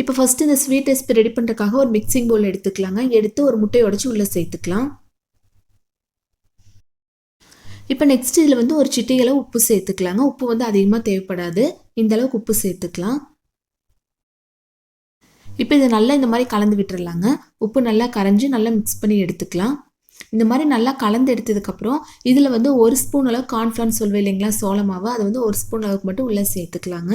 இப்போ ஃபஸ்ட்டு இந்த sweet recipe ready பண்ணுறதுக்காக ஒரு மிக்சிங் பவுல் எடுத்துக்கலாங்க. எடுத்து ஒரு முட்டையை உடச்சி உள்ளே சேர்த்துக்கலாம். இப்போ நெக்ஸ்ட் இதில் வந்து ஒரு சிட்டிகளை உப்பு சேர்த்துக்கலாங்க. உப்பு வந்து அதிகமாக தேவைப்படாது. இந்த அளவுக்கு உப்பு சேர்த்துக்கலாம். இப்போ இதை நல்லா இந்த மாதிரி கலந்து விட்டுறலாங்க. உப்பு நல்லா கரைஞ்சி நல்லா மிக்ஸ் பண்ணி எடுத்துக்கலாம். இந்த மாதிரி நல்லா கலந்து எடுத்ததுக்கப்புறம் இதில் வந்து ஒரு ஸ்பூன் அளவு கார்ன்ஃப்ளான் சொல்வேன் இல்லைங்களா? சோளமாவை அதை வந்து ஒரு ஸ்பூன் அளவுக்கு மட்டும் உள்ளே சேர்த்துக்கலாங்க.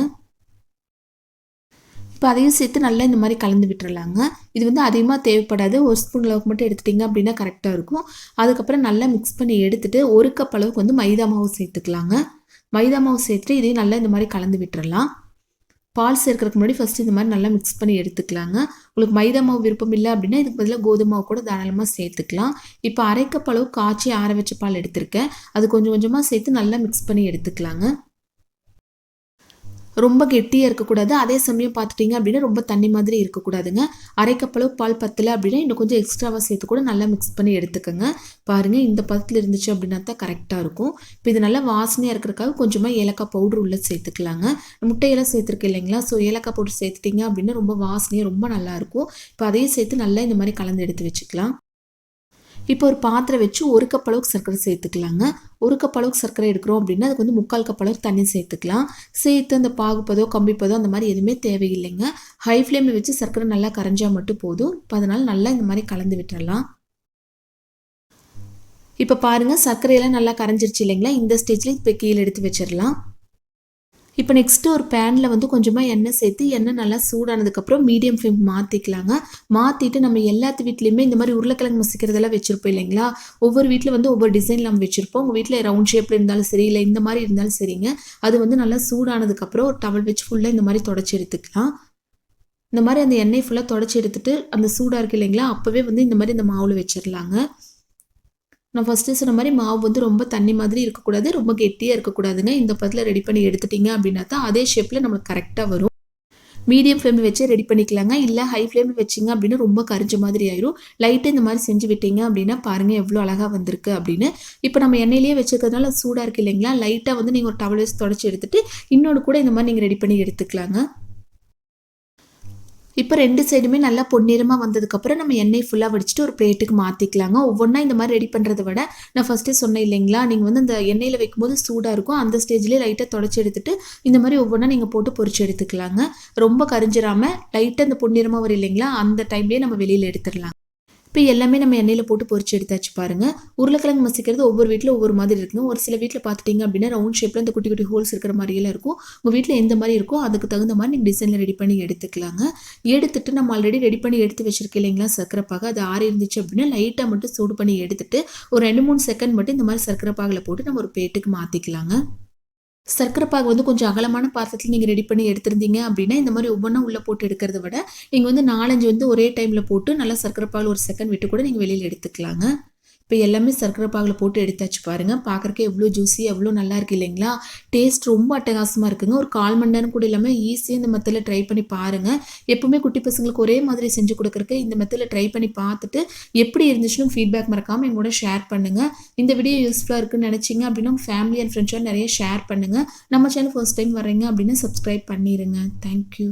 இப்போ அதையும் சேர்த்து நல்லா இந்த மாதிரி கலந்து விட்டுறலாங்க. இது வந்து அதிகமாக தேவைப்படாது. ஒரு ஸ்பூன் அளவுக்கு மட்டும் எடுத்துட்டிங்க அப்படின்னா கரெக்டாக இருக்கும். அதுக்கப்புறம் நல்லா மிக்ஸ் பண்ணி எடுத்துகிட்டு ஒரு கப் அளவுக்கு வந்து மைதா மாவு சேர்த்துக்கலாங்க. மைதா மாவு சேர்த்துட்டு இதையும் நல்லா இந்த மாதிரி கலந்து விட்டுறலாம். பால் சேர்க்கறதுக்கு முன்னாடி ஃபஸ்ட்டு இந்த மாதிரி நல்லா மிக்ஸ் பண்ணி எடுத்துக்கலாங்க. உங்களுக்கு மைதா மாவு விருப்பம் இல்லை அப்படின்னா இதுக்கு பதிலாக கோதுமை மாவு கூட தாராளமாக சேர்த்துக்கலாம். இப்போ அரை அளவு காய்ச்சி ஆற வச்ச பால் எடுத்திருக்கேன். அது கொஞ்சம் கொஞ்சமாக சேர்த்து நல்லா மிக்ஸ் பண்ணி எடுத்துக்கலாங்க. ரொம்ப கெட்டியாக இருக்கக்கூடாது. அதே சமயம் பார்த்துட்டிங்க அப்படின்னா ரொம்ப தண்ணி மாதிரி இருக்கக்கூடாதுங்க. அரைக்கப்பளவு பால் பத்தலை அப்படின்னா இன்னும் கொஞ்சம் எக்ஸ்ட்ராவாக சேர்த்து கூட நல்லா மிக்ஸ் பண்ணி எடுத்துக்கோங்க. பாருங்கள் இந்த பதத்தில் இருந்துச்சு அப்படின்னா தான் கரெக்டாக இருக்கும். இப்போ இது நல்லா வாசனையாக இருக்கிறதுக்காக கொஞ்சமாக ஏலக்காய் பவுடர் உள்ளே சேர்த்துக்கலாங்க. முட்டையெல்லாம் சேர்த்துருக்கு இல்லைங்களா? ஸோ ஏலக்காய் பவுடர் சேர்த்துட்டிங்க அப்படின்னா ரொம்ப வாசனையாக ரொம்ப நல்லாயிருக்கும் இப்போ அதையும் சேர்த்து நல்லா இந்த மாதிரி கலந்து எடுத்து வச்சுக்கலாம். இப்போ ஒரு பாத்திரம் வச்சு ஒரு கப் அளவுக்கு சர்க்கரை சேர்த்துக்கலாங்க. ஒரு கப் அளவுக்கு சர்க்கரை எடுக்கிறோம் அப்படின்னா அதுக்கு வந்து முக்கால் கப் அளவுக்கு தண்ணி சேர்த்துக்கலாம். சேர்த்து அந்த பாகுப்பதோ கம்பிப்பதோ அந்த மாதிரி எதுவுமே தேவையில்லைங்க. ஹை ஃப்ளேமில் வச்சு சர்க்கரை நல்லா கரைஞ்சால் மட்டும் போதும். இப்போ அதனால் நல்லா இந்த மாதிரி கலந்து விட்டுறலாம். இப்போ பாருங்கள் சர்க்கரையெல்லாம் நல்லா கரைஞ்சிருச்சு இல்லைங்களா? இந்த ஸ்டேஜில் இப்போ கீழே எடுத்து வச்சிடலாம். இப்போ நெக்ஸ்ட்டு ஒரு பேனில் வந்து கொஞ்சமாக எண்ணெய் சேர்த்து எண்ணெய் நல்லா சூடானதுக்கப்புறம் மீடியம் ஃப்ளேம் மாற்றிக்கலாங்க மாற்றிட்டு நம்ம எல்லாத்து வீட்லேயுமே இந்த மாதிரி உருளைக்கிழங்கு மசிக்கிறதெல்லாம் வச்சுருப்போம் இல்லைங்களா? ஒவ்வொரு வீட்டில் வந்து ஒவ்வொரு டிசைன் நம்ம வச்சுருப்போம். உங்கள் வீட்டில் ரவுண்ட் ஷேப்பில் இருந்தாலும் சரி இல்லை இந்த மாதிரி இருந்தாலும் சரிங்க. அது வந்து நல்லா சூடானதுக்கப்புறம் ஒரு டவல் வச்சு ஃபுல்லாக இந்த மாதிரி தொடச்சி எடுத்துக்கலாம். இந்த மாதிரி அந்த எண்ணெய் ஃபுல்லாக தொடச்சி எடுத்துட்டு அந்த சூடாக இருக்குது இல்லைங்களா? அப்போவே வந்து இந்த மாதிரி இந்த மாவில் வச்சிடலாங்க நான் ஃபஸ்ட்டு சொன்ன மாதிரி மாவு வந்து ரொம்ப தண்ணி மாதிரி இருக்கக்கூடாது ரொம்ப கெட்டியாக இருக்கக்கூடாதுங்க. இந்த பதத்தில் ரெடி பண்ணி எடுத்துட்டிங்க அப்படின்னா தான் அதே ஷேப்பில் நம்மளுக்கு கரெக்டாக வரும். மீடியம் ஃப்ளேம் வச்சே ரெடி பண்ணிக்கலாங்க. இல்லை ஹை ஃப்ளேம் வச்சிங்க அப்படின்னு ரொம்ப கரிஞ்ச மாதிரி ஆயிரும். லைட்டாக இந்த மாதிரி செஞ்சு விட்டீங்க அப்படின்னா பாருங்கள் எவ்வளோ அழகாக வந்திருக்கு அப்படின்னு. இப்போ நம்ம எண்ணெயிலேயே வச்சுருக்கிறதுனால சூடாக இருக்குது இல்லைங்களா? லைட்டாக வந்து நீங்கள் ஒரு டவல் வச்சு தொடச்சி எடுத்துகிட்டு இன்னொன்று கூட இந்த மாதிரி நீங்கள் ரெடி பண்ணி எடுத்துக்கலாங்க. இப்போ ரெண்டு சைடுமே நல்லா பொன்னிறமாக வந்ததுக்கப்புறம் நம்ம எண்ணெய் ஃபுல்லாக வடிச்சிட்டு ஒரு பிளேட்டுக்கு மாற்றிக்கலாங்க ஒவ்வொன்றா இந்த மாதிரி ரெடி பண்ணுறத விட நான் ஃபஸ்ட்டே சொன்னேன் இல்லைங்களா? நீங்கள் வந்து அந்த எண்ணெயில் வைக்கும்போது சூடாக இருக்கும். அந்த ஸ்டேஜ்லேயே லைட்டாக தொடச்சி எடுத்துட்டு இந்த மாதிரி ஒவ்வொன்றா நீங்கள் போட்டு பொறிச்சு எடுத்துக்கலாங்க. ரொம்ப கரிஞ்சிடாமல் லைட்டாக அந்த பொன்னிறமாக வரும் இல்லைங்களா? அந்த டைம்லேயே நம்ம வெளியில் எடுத்துடலாம். இப்போ எல்லாமே நம்ம எண்ணெயில் போட்டு பொறிச்சு எடுத்தாச்சு பாருங்கள் உருளைக்கிழங்கு மசிக்கிறது ஒவ்வொரு வீட்டில் ஒவ்வொரு மாதிரி இருக்குங்க. ஒரு சில வீட்டில் பார்த்துட்டிங்க அப்படின்னா ரவுண்ட் ஷேப்பில் இந்த குட்டி குட்டி ஹோல்ஸ் இருக்கிற மாதிரியெல்லாம் இருக்கும். உங்கள் வீட்டில் எந்த மாதிரி இருக்கோ அதுக்கு தகுந்த மாதிரி நீங்கள் டிசைனில் ரெடி பண்ணி எடுத்துக்கலாங்க. எடுத்துட்டு நம்ம ஆல்ரெடி ரெடி பண்ணி எடுத்து வச்சிருக்கேன் இல்லைங்களா சர்க்கரை பாகு அது ஆறி இருந்துச்சு அப்படின்னா லைட்டாக மட்டும் சூடு பண்ணி எடுத்துட்டு ஒரு ரெண்டு மூணு செகண்ட் மட்டும் இந்த மாதிரி சர்க்கரை பாகில் போட்டு நம்ம ஒரு பேட்டுக்கு மாற்றிக்கலாங்க சர்க்கரை பாகு வந்து கொஞ்சம் அகலமான பாத்திரத்தில் நீங்கள் ரெடி பண்ணி எடுத்திருந்தீங்க அப்படின்னா இந்த மாதிரி ஒவ்வொன்றா உள்ளே போட்டு எடுக்கிறத விட நீங்கள் வந்து நாலஞ்சு வந்து ஒரே டைமில் போட்டு நல்லா சர்க்கரை பால் ஒரு செகண்ட் விட்டு கூட நீங்கள் வெளியில் எடுத்துக்கலாங்க. இப்போ எல்லாமே சர்க்கரை பாகில் போட்டு எடுத்தாச்சு பாருங்கள் பார்க்குறக்கே எவ்வளோ ஜூஸி எவ்வளோ நல்லா இருக்குது இல்லைங்களா? டேஸ்ட் ரொம்ப அட்டகாசமாக இருக்குங்க. ஒரு கால் மணி நேரம் கூட இல்லாமல் ஈஸியாக இந்த மெத்தில் ட்ரை பண்ணி பாருங்கள் எப்பவுமே குட்டி பசங்களுக்கு ஒரே மாதிரி செஞ்சு கொடுக்குறக்கு இந்த மெத்தில் ட்ரை பண்ணி பார்த்துட்டு எப்படி இருந்துச்சுன்னு ஃபீட்பேக் மறக்காமல் எங்களோட ஷேர் பண்ணுங்கள் இந்த வீடியோ யூஸ்ஃபுல்லாக இருக்குன்னு நினச்சிங்க அப்படின்னா ஃபேமிலி அண்ட் ஃப்ரெண்ட்ஸோட நிறைய ஷேர் பண்ணுங்கள் நம்ம சேனல் ஃபர்ஸ்ட் டைம் வர்றீங்க அப்படின்னு சப்ஸ்கிரைப் பண்ணிடுங்க தேங்க்யூ